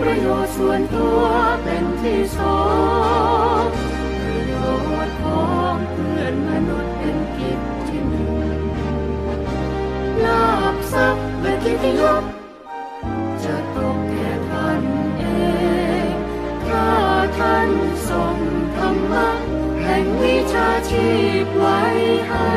ประโยชน์ส่วนตัวเป็นที่สองประโยชน์ของเพื่อนมนุษย์เป็นกิจที่หนึ่งลาบทรัพย์และเกิตติยศจะตกแก่ท่านเอง ถ้าท่านทรงธรรมะแห่งวิชาชีพไว้ให้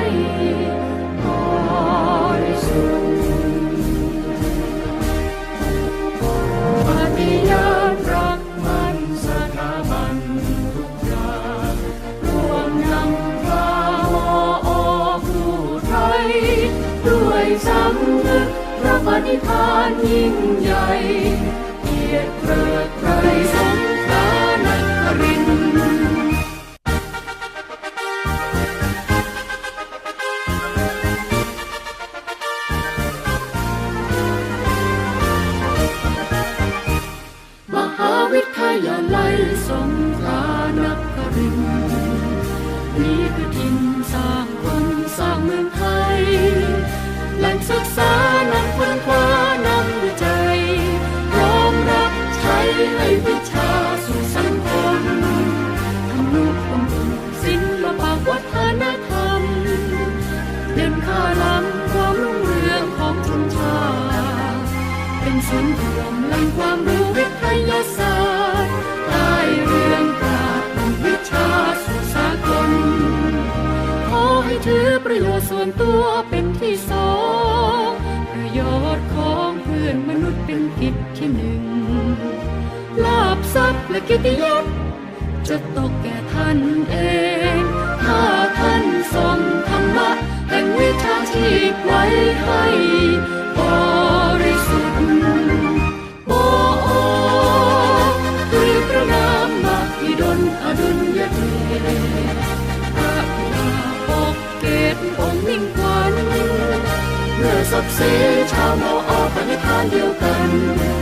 สำนึกพระปฏิทานยิ่งใหญ่เกียรติเกริกไกรสงขลานครินทร์มหาวิทยาลัยสงขลานครินทร์นี่คือทิน เป็นศูนย์รวมแหล่งความรู้วิทยาศาสตร์ได้เรื่องกาดนวิชาสู่สากลขอให้ถือประโยชน์ส่วนตัวเป็นที่สองประโยชน์ของเพื่อนมนุษย์เป็นกิจที่หนึ่งลาบทรัพย์และกิตยศจะตกแก่ท่านเอง สีชาวโมออกไปในธางเดียวกัน